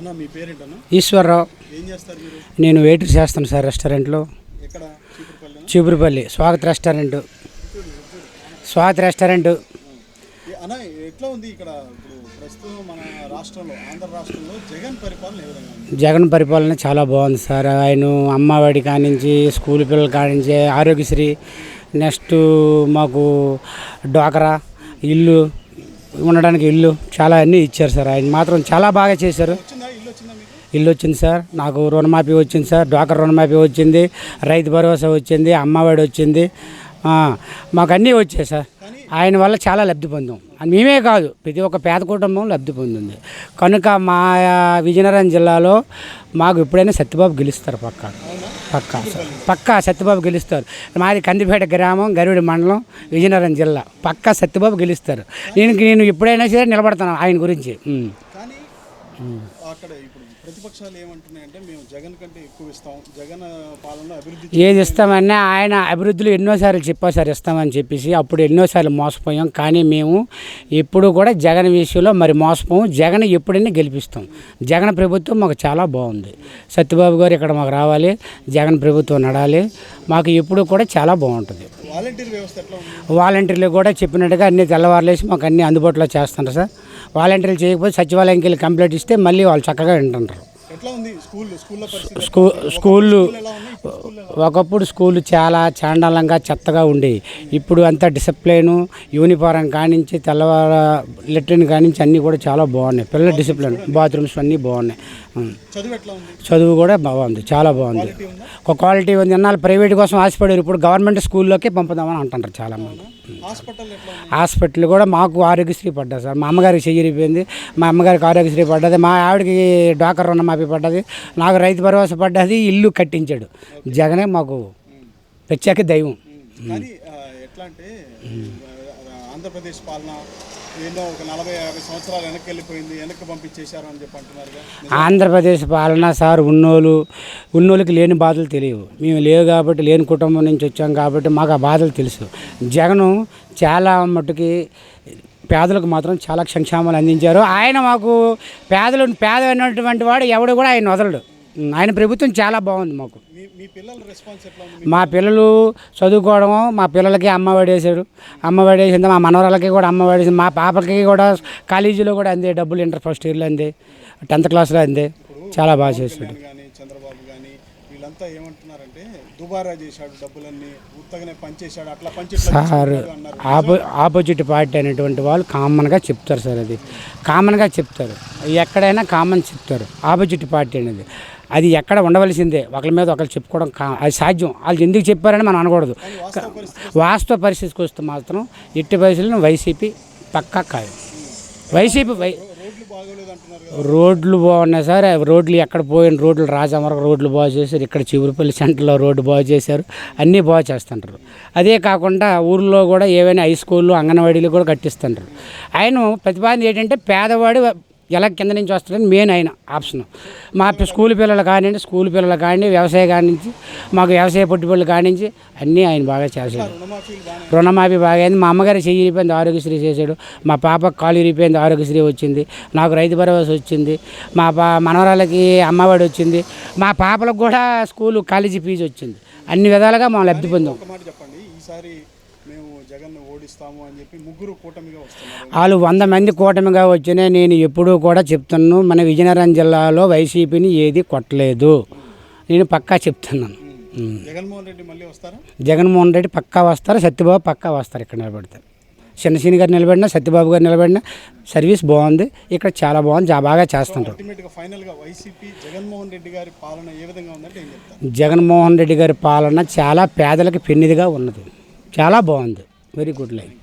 అన్న మీ పేరేంటన్నా? ఈశ్వరరావు. ఏం చేస్తారు మీరు? నేను వెయిటర్ చేస్తాను సార్ రెస్టారెంట్లో. ఎక్కడ? చీపురుపల్లి స్వాగత్ రెస్టారెంట్. స్వాగత్ రెస్టారెంట్. అన్న ఎట్లా ఉంది ఇక్కడ? ఇప్పుడు ప్రస్తుతం మన రాష్ట్రంలో ఆంధ్ర రాష్ట్రంలో జగన్ పరిపాలన ఏ విధంగా ఉంది? జగన్ పరిపాలన చాలా బాగుంది సార్. ఆయన అమ్మఒడి కానించి స్కూల్ పిల్లల కానించి ఆరోగ్యశ్రీ నెక్స్ట్ మాకు డ్వాకరా ఇల్లు ఉండడానికి ఇల్లు చాలా అన్నీ ఇచ్చారు సార్. ఆయన మాత్రం చాలా బాగా చేశారు. ఇల్లు వచ్చిందా సార్. నాకు రుణమాఫీ వచ్చింది సార్. డ్వాకర్ రుణమాఫీ వచ్చింది. రైతు భరోసా వచ్చింది. అమ్మఒడి వచ్చింది. మాకు అన్నీ వచ్చాయి సార్. ఆయన వల్ల చాలా లబ్ధి పొందాం. మేమే కాదు ప్రతి ఒక్క పేద కుటుంబం లబ్ధి పొందింది. కనుక మా విజయనగరం జిల్లాలో మాకు ఎప్పుడైనా సత్యబాబు గెలుస్తారు పక్క. పక్క పక్కా సత్యబాబు గెలుస్తారు. మాది కందిపేట గ్రామం గరుడి మండలం విజయనగరం జిల్లా. పక్కా సత్యబాబు గెలుస్తారు. నేను నేను ఎప్పుడైనా సరే నిలబడతాను ఆయన గురించి. ప్రతిపక్షాలు ఏమంటున్నాయంటే మేము జగన్ కంటే ఎక్కువ ఇస్తాం. జగన్ అభివృద్ధి ఏది ఇస్తామన్నా ఆయన అభివృద్ధిలో ఎన్నోసార్లు చెప్పారు సార్ ఇస్తామని చెప్పేసి అప్పుడు ఎన్నోసార్లు మోసపోయాం. కానీ మేము ఎప్పుడు కూడా జగన్ విషయంలో మరి మోసపోము. జగన్ ఎప్పుడైనా గెలిపిస్తాం. జగన్ ప్రభుత్వం మాకు చాలా బాగుంది. సత్యబాబు గారు ఇక్కడ మాకు రావాలి. జగన్ ప్రభుత్వం నడాలి. మాకు ఎప్పుడు కూడా చాలా బాగుంటుంది. వాలంటీర్ వ్యవస్థ వాలంటీర్లు కూడా చెప్పినట్టుగా అన్ని తెల్లవారులేసి మాకు అన్ని అందుబాటులో చేస్తున్నారు సార్. వాలంటీర్లు చేయకపోతే సచివాలయంకి వెళ్ళి కంప్లైంట్ ఇస్తే మళ్ళీ వాళ్ళు చక్కగా వింటుంటారు. ఎట్లా ఉంది స్కూల్ స్కూల్లో పరిస్థితి స్కూ స్కూళ్ళు ఒకప్పుడు స్కూళ్ళు చాలా చాండాలంగా చెత్తగా ఉండేవి ఇప్పుడు అంతా డిసిప్లైను యూనిఫారం కానించి తెల్లవార లెట్రిన్ కానించి అన్నీ కూడా చాలా బాగున్నాయి. పిల్లల డిసిప్లిన్ బాత్రూమ్స్ అన్నీ బాగున్నాయి. చదువు కూడా బాగుంది చాలా బాగుంది. ఒక క్వాలిటీ ఉంది. అన్నాళ్ళు ప్రైవేట్ కోసం ఆశపడారు. ఇప్పుడు గవర్నమెంట్ స్కూల్లోకే పంపుదామని అంటున్నారు చాలామంది. హాస్పిటల్ కూడా మాకు ఆరోగ్యశ్రీ పడ్డది సార్. మా అమ్మగారికి చెయ్యిరిపోయింది. మా అమ్మగారికి ఆరోగ్యశ్రీ పడ్డది. మా ఆవిడకి డాక్టర్ రుణమాఫీ పడ్డది. నాకు రైతు భరోసా పడ్డది. ఇల్లు కట్టించాడు. జగనే మాకు ప్రత్యేక దైవం. ఎట్లా అంటే ఆంధ్రప్రదేశ్ పాలన ఏందో ఒక నలభై యాభై సంవత్సరాలు వెనక్కి వెళ్ళిపోయింది వెనక్కి పంపించేశారు అని చెప్పి అంటున్నారు ఆంధ్రప్రదేశ్ పాలన సార్ ఉన్నోళ్ళు ఉన్నోళ్ళకి లేని బాధలు తెలియవు. మేము లేవు కాబట్టి లేని కుటుంబం నుంచి వచ్చాం కాబట్టి మాకు ఆ బాధలు తెలుసు. జగను చాలా మట్టుకి పేదలకు మాత్రం చాలా సంక్షేమాలు అందించారు. ఆయన మాకు పేదలు పేద అయినటువంటి వాడు ఎవడు కూడా ఆయన వదలడు. ఆయన ప్రభుత్వం చాలా బాగుంది మాకు. మీ పిల్లల ఉంది? మా పిల్లలు చదువుకోవడం మా పిల్లలకి అమ్మ వేసాడు అమ్మ వేసింది మా మనవరాలకి కూడా అమ్మ వేసింది మా పాపకి కూడా కాలేజీలో కూడా అందే డబ్బులు ఇంటర్ ఫస్ట్ ఇయర్లో అందే టెన్త్ క్లాస్లో అందే. చాలా బాగా చేశాడు జగన్ కానీ చంద్రబాబు కానీ వీళ్ళంతా ఏమంటున్నారంటే దుబారా చేశాడు డబ్బులన్నీ ఉత్తగానే పంచేశాడు అట్లా సార్ ఆపో ఆపోజిట్ పార్టీ అనేటువంటి వాళ్ళు కామన్గా చెప్తారు సార్ అది. కామన్గా చెప్తారు. ఎక్కడైనా కామన్ చెప్తారు. ఆపోజిట్ పార్టీ అనేది. అది ఎక్కడ ఉండవలసిందే. ఒకరి మీద ఒకరు చెప్పుకోవడం కా అది సాధ్యం. వాళ్ళు ఎందుకు చెప్పారని మనం అనకూడదు. వాస్తవ పరిస్థితి వాస్తవ పరిస్థితికి వస్తే మాత్రం ఎట్టి పరిస్థితుల్లో వైసీపీ పక్కా కాదు వైసీపీ వై రోడ్లు రోడ్లు బాగున్నాయి సార్. రోడ్లు ఎక్కడ పోయిన రోడ్లు రాజామరకు రోడ్లు బాగు చేశారు. ఇక్కడ చివరిపల్లి సెంటర్లో రోడ్డు బాగు చేశారు. అన్నీ బాగు చేస్తుంటారు. అదే కాకుండా ఊర్లో కూడా ఏవైనా హై స్కూళ్ళు అంగన్వాడీలు కూడా కట్టిస్తుంటారు. ఆయన ప్రతిపాదన ఏంటంటే పేదవాడు ఎలా కింద నుంచి వస్తాడని మెయిన్ ఆయన ఆప్షన్. మా స్కూల్ పిల్లలు కానివ్వండి స్కూల్ పిల్లలు కానివ్వండి వ్యవసాయ కానించి మాకు వ్యవసాయ పెట్టుబడులు కానించి అన్నీ ఆయన బాగా చేశాడు. రుణమాఫీ బాగా అయింది. మా అమ్మగారి చెయ్యి ఇరిపోయింది ఆరోగ్యశ్రీ చేశాడు. మా పాప కాలు ఇరిపోయింది ఆరోగ్యశ్రీ వచ్చింది. నాకు రైతు భరోసా వచ్చింది. మా పా మనవరాలకి అమ్మఒడి వచ్చింది. మా పాపలకు కూడా స్కూలు కాలేజీ ఫీజు వచ్చింది. అన్ని విధాలుగా మనం లబ్ధి పొందాం. చెప్పండి. ఈసారి మేము జగన్ ఓడిస్తాము అని చెప్పి ముగ్గురు కూటమిగా వస్తున్నారు. వాళ్ళు వంద మంది కూటమిగా వచ్చినా నేను ఎప్పుడూ కూడా చెప్తున్నాను మన విజయనగరం జిల్లాలో వైసీపీని ఏది కొట్టలేదు. నేను పక్కా చెప్తున్నాను. జగన్మోహన్ రెడ్డి మళ్ళీ వస్తారా? జగన్మోహన్ రెడ్డి పక్కా వస్తారు సత్యబాబు పక్కా వస్తారు ఇక్కడ నిలబెడతారు. చిన్నసీని గారు నిలబడినా సత్యబాబు గారు నిలబడినా సర్వీస్ బాగుంది ఇక్కడ చాలా బాగుంది బాగా చేస్తుంటారు. జగన్మోహన్ రెడ్డి గారి పాలన చాలా పేదలకు పెన్నిదిగా ఉన్నది. చాలా బాగుంది. Very good life